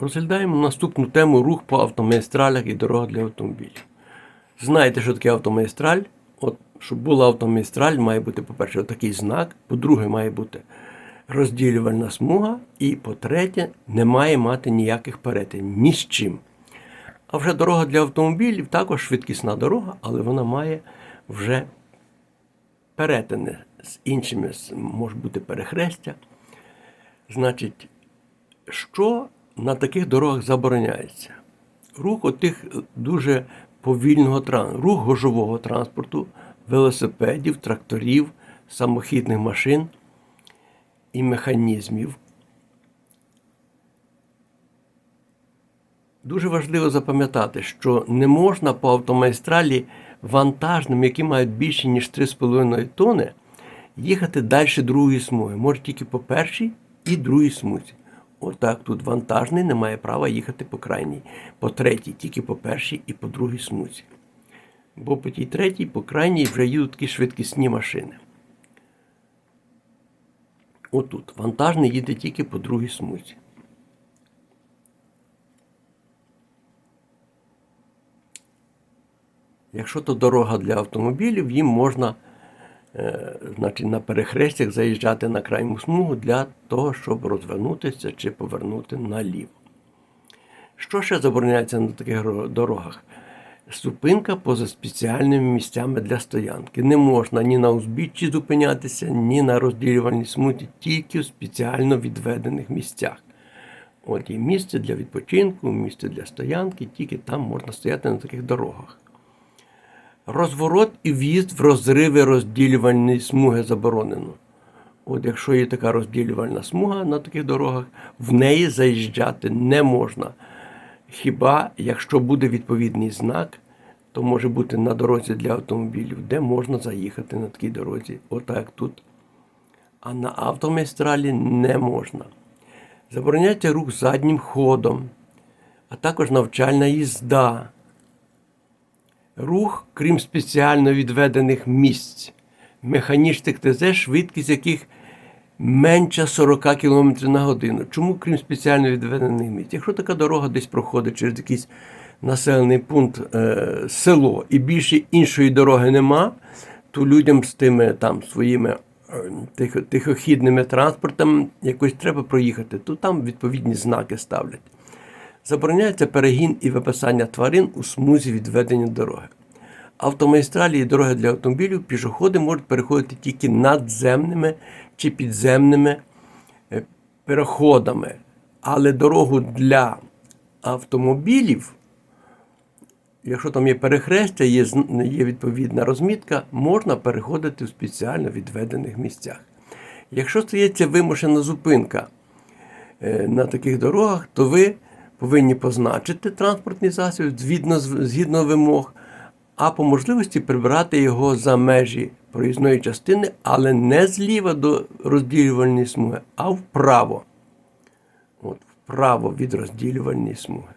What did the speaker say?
Розглядаємо наступну тему рух по автомагістралях і дорогах для автомобілів. Знаєте, що таке автомагістраль? От, щоб була автомагістраль, має бути, по-перше, такий знак, по-друге, має бути розділювальна смуга, і по-третє, не має мати ніяких перетинів ні з чим. А вже дорога для автомобілів також швидкісна дорога, але вона має вже перетини з іншими, може бути перехрестя. Значить, що на таких дорогах забороняється? Рух отих дуже повільного транспорту, рух гожового транспорту, велосипедів, тракторів, самохідних машин і механізмів. Дуже важливо запам'ятати, що не можна по автомагістралі вантажним, які мають більше, ніж 3,5 тонни, їхати далі другої смуги. Може тільки по першій і другій смузі. Отак тут вантажний не має права їхати по крайній, по третій, тільки по першій і по другій смузі. Бо по тій третій, по крайній вже їдуть такі швидкісні машини. Отут. Вантажний їде тільки по другій смузі. Якщо то дорога для автомобілів, їм можна значить, на перехрестях заїжджати на крайню смугу для того, щоб розвернутися чи повернути наліво. Що ще забороняється на таких дорогах? Зупинка поза спеціальними місцями для стоянки. Не можна ні на узбіччі зупинятися, ні на розділювальній смуті, тільки в спеціально відведених місцях. От є місце для відпочинку, місце для стоянки, тільки там можна стояти на таких дорогах. Розворот і в'їзд в розриви розділювальної смуги заборонено. От якщо є така розділювальна смуга на таких дорогах, в неї заїжджати не можна. Хіба якщо буде відповідний знак, то може бути на дорозі для автомобілів, де можна заїхати на такій дорозі, отак тут. А на автомагістралі не можна. Забороняється рух заднім ходом, а також навчальна їзда рух, крім спеціально відведених місць, механічних ТЗ, швидкість яких менша 40 км на годину. Чому крім спеціально відведених місць? Якщо така дорога десь проходить через якийсь населений пункт е, село і більше іншої дороги нема, то людям з тими там своїми е, тихо, тихохідними транспортами якось треба проїхати, то там відповідні знаки ставлять. Забороняється перегін і виписання тварин у смузі відведення дороги. Автомагістралі і дороги для автомобілів пішоходи можуть переходити тільки надземними чи підземними е, переходами. Але дорогу для автомобілів, якщо там є перехрестя, є, є відповідна розмітка, можна переходити в спеціально відведених місцях. Якщо стається вимушена зупинка е, на таких дорогах, то ви повинні позначити транспортний засіб згідно, згідно вимог, а по можливості прибрати його за межі проїзної частини, але не зліва до розділювальної смуги, а вправо. От, вправо від розділювальної смуги.